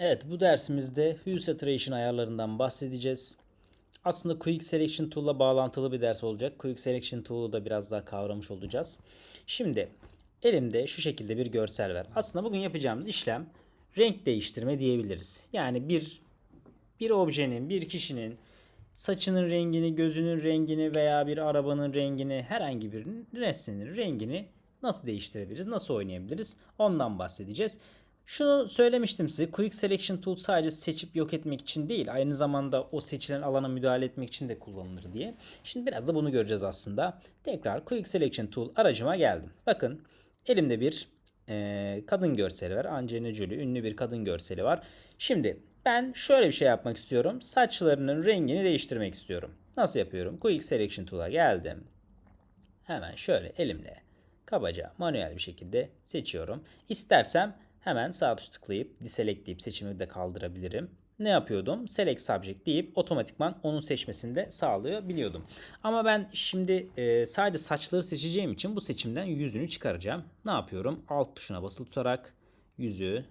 Evet bu dersimizde Hue Saturation ayarlarından bahsedeceğiz. Aslında Quick Selection Tool'la bağlantılı bir ders olacak. Quick Selection Tool'u da biraz daha kavramış olacağız. Şimdi elimde şu şekilde bir görsel var. Aslında bugün yapacağımız işlem renk değiştirme diyebiliriz. Yani bir bir objenin, bir kişinin saçının rengini, gözünün rengini veya bir arabanın rengini, herhangi bir nesnenin rengini nasıl değiştirebiliriz, nasıl oynayabiliriz ondan bahsedeceğiz. Şunu söylemiştim size. Quick Selection Tool sadece seçip yok etmek için değil, aynı zamanda o seçilen alana müdahale etmek için de kullanılır diye. Şimdi biraz da bunu göreceğiz aslında. Tekrar Quick Selection Tool aracıma geldim. Bakın elimde bir e, kadın görseli var. Angelina Jolie ünlü bir kadın görseli var. Şimdi ben şöyle bir şey yapmak istiyorum. Saçlarının rengini değiştirmek istiyorum. Nasıl yapıyorum? Quick Selection Tool'a geldim. Hemen şöyle elimle kabaca manuel bir şekilde seçiyorum. İstersem hemen sağ tuş tıklayıp deselect deyip seçimi de kaldırabilirim. Ne yapıyordum? Select subject deyip otomatikman onun seçmesini de sağlıyor biliyordum. Ama ben şimdi e, sadece saçları seçeceğim için bu seçimden yüzünü çıkaracağım. Ne yapıyorum? Alt tuşuna basılı tutarak yüzü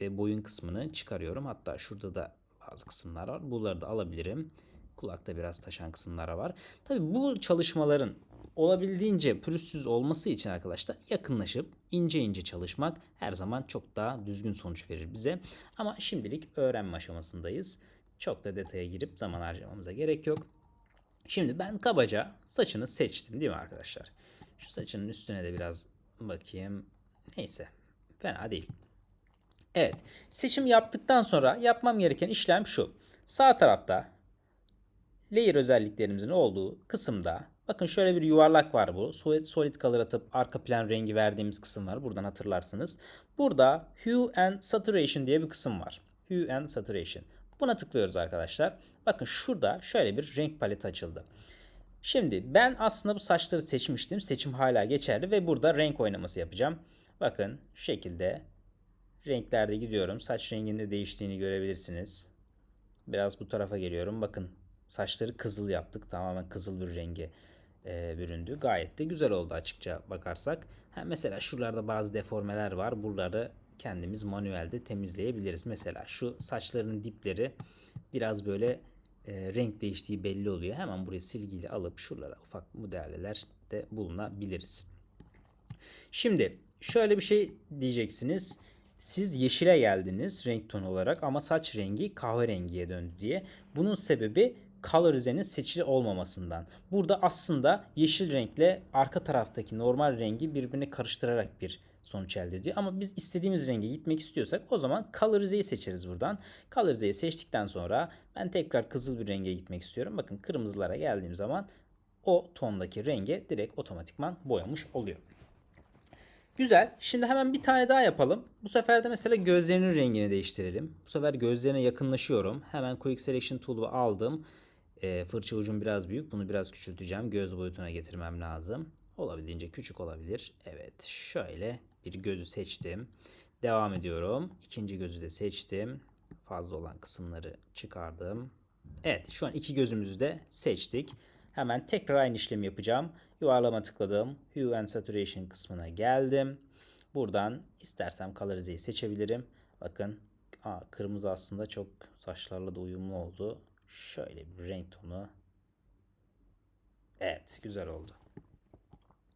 ve boyun kısmını çıkarıyorum. Hatta şurada da bazı kısımlar var. Bunları da alabilirim. Kulakta biraz taşan kısımlara var. Tabii bu çalışmaların olabildiğince pürüzsüz olması için arkadaşlar yakınlaşıp ince ince çalışmak her zaman çok daha düzgün sonuç verir bize. Ama şimdilik öğrenme aşamasındayız. Çok da detaya girip zaman harcamamıza gerek yok. Şimdi ben kabaca saçını seçtim değil mi arkadaşlar? Şu saçının üstüne de biraz bakayım. Neyse fena değil. Evet seçim yaptıktan sonra yapmam gereken işlem şu. Sağ tarafta layer özelliklerimizin olduğu kısımda bakın şöyle bir yuvarlak var bu. Solid, solid color atıp arka plan rengi verdiğimiz kısım var. Buradan hatırlarsınız. Burada Hue and Saturation diye bir kısım var. Hue and Saturation. Buna tıklıyoruz arkadaşlar. Bakın şurada şöyle bir renk paleti açıldı. Şimdi ben aslında bu saçları seçmiştim. Seçim hala geçerli ve burada renk oynaması yapacağım. Bakın şu şekilde renklerde gidiyorum. Saç renginde değiştiğini görebilirsiniz. Biraz bu tarafa geliyorum. Bakın saçları kızıl yaptık. Tamamen kızıl bir renge e, büründü. Gayet de güzel oldu açıkça bakarsak. Ha, mesela şuralarda bazı deformeler var. Buraları kendimiz manuelde temizleyebiliriz. Mesela şu saçların dipleri biraz böyle e, renk değiştiği belli oluyor. Hemen burayı silgiyle alıp şuralara ufak müdahaleler de bulunabiliriz. Şimdi şöyle bir şey diyeceksiniz. Siz yeşile geldiniz renk tonu olarak ama saç rengi kahverengiye döndü diye. Bunun sebebi colorize'nin seçili olmamasından. Burada aslında yeşil renkle arka taraftaki normal rengi birbirine karıştırarak bir sonuç elde ediyor. Ama biz istediğimiz renge gitmek istiyorsak o zaman colorize'yi seçeriz buradan. Colorize'yi seçtikten sonra ben tekrar kızıl bir renge gitmek istiyorum. Bakın kırmızılara geldiğim zaman o tondaki renge direkt otomatikman boyamış oluyor. Güzel. Şimdi hemen bir tane daha yapalım. Bu sefer de mesela gözlerinin rengini değiştirelim. Bu sefer gözlerine yakınlaşıyorum. Hemen Quick Selection Tool'u aldım. E, fırça ucum biraz büyük. Bunu biraz küçülteceğim. Göz boyutuna getirmem lazım. Olabildiğince küçük olabilir. Evet. Şöyle bir gözü seçtim. Devam ediyorum. İkinci gözü de seçtim. Fazla olan kısımları çıkardım. Evet. Şu an iki gözümüzü de seçtik. Hemen tekrar aynı işlemi yapacağım. Yuvarlama tıkladım. Hue and Saturation kısmına geldim. Buradan istersem Colorize'yi seçebilirim. Bakın aa, kırmızı aslında çok saçlarla da uyumlu oldu. Şöyle bir renk tonu. Evet güzel oldu.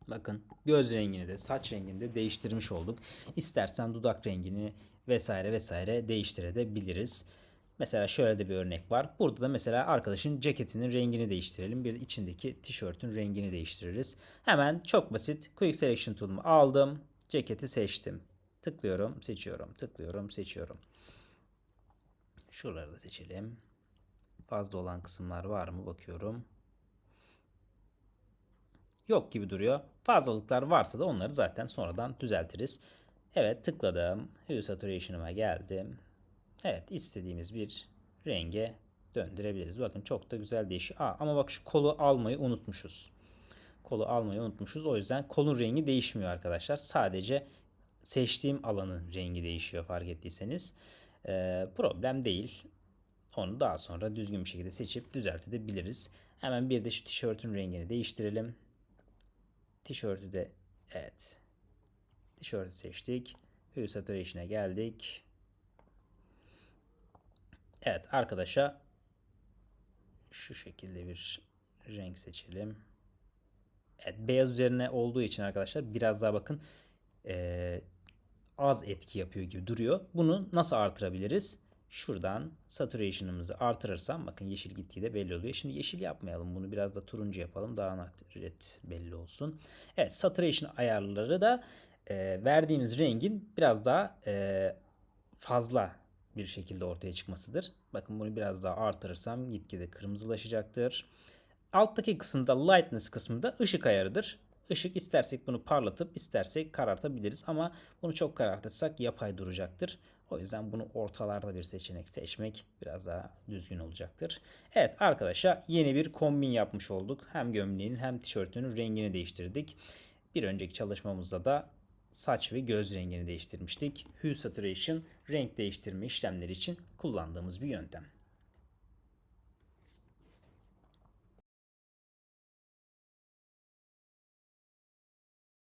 Bakın göz rengini de saç rengini de değiştirmiş olduk. İstersen dudak rengini vesaire vesaire değiştirebiliriz. Mesela şöyle de bir örnek var. Burada da mesela arkadaşın ceketinin rengini değiştirelim. Bir de içindeki tişörtün rengini değiştiririz. Hemen çok basit Quick Selection Tool'umu aldım. Ceketi seçtim. Tıklıyorum, seçiyorum, tıklıyorum, seçiyorum. Şuraları da seçelim. Fazla olan kısımlar var mı bakıyorum. Yok gibi duruyor. Fazlalıklar varsa da onları zaten sonradan düzeltiriz. Evet tıkladım. Hue Saturation'ıma geldim. Evet istediğimiz bir renge döndürebiliriz. Bakın çok da güzel değişiyor. Aa, ama bak şu kolu almayı unutmuşuz. Kolu almayı unutmuşuz. O yüzden kolun rengi değişmiyor arkadaşlar. Sadece seçtiğim alanın rengi değişiyor fark ettiyseniz. Ee, problem değil. Onu daha sonra düzgün bir şekilde seçip düzeltebiliriz. Hemen bir de şu tişörtün rengini değiştirelim. Tişörtü de evet. Tişörtü seçtik. Hue Saturation'a geldik. Evet arkadaşa şu şekilde bir renk seçelim. Evet beyaz üzerine olduğu için arkadaşlar biraz daha bakın eee, az etki yapıyor gibi duruyor. Bunu nasıl artırabiliriz? Şuradan saturation'ımızı artırırsam bakın yeşil gittiği de belli oluyor. Şimdi yeşil yapmayalım. Bunu biraz da turuncu yapalım. Daha net belli olsun. Evet saturation ayarları da eee, verdiğimiz rengin biraz daha eee, fazla bir şekilde ortaya çıkmasıdır. Bakın bunu biraz daha artırırsam gitgide kırmızılaşacaktır. Alttaki kısımda lightness kısmında ışık ayarıdır. Işık istersek bunu parlatıp istersek karartabiliriz ama bunu çok karartırsak yapay duracaktır. O yüzden bunu ortalarda bir seçenek seçmek biraz daha düzgün olacaktır. Evet arkadaşlar yeni bir kombin yapmış olduk. Hem gömleğinin hem tişörtünün rengini değiştirdik. Bir önceki çalışmamızda da saç ve göz rengini değiştirmiştik. Hue Saturation renk değiştirme işlemleri için kullandığımız bir yöntem.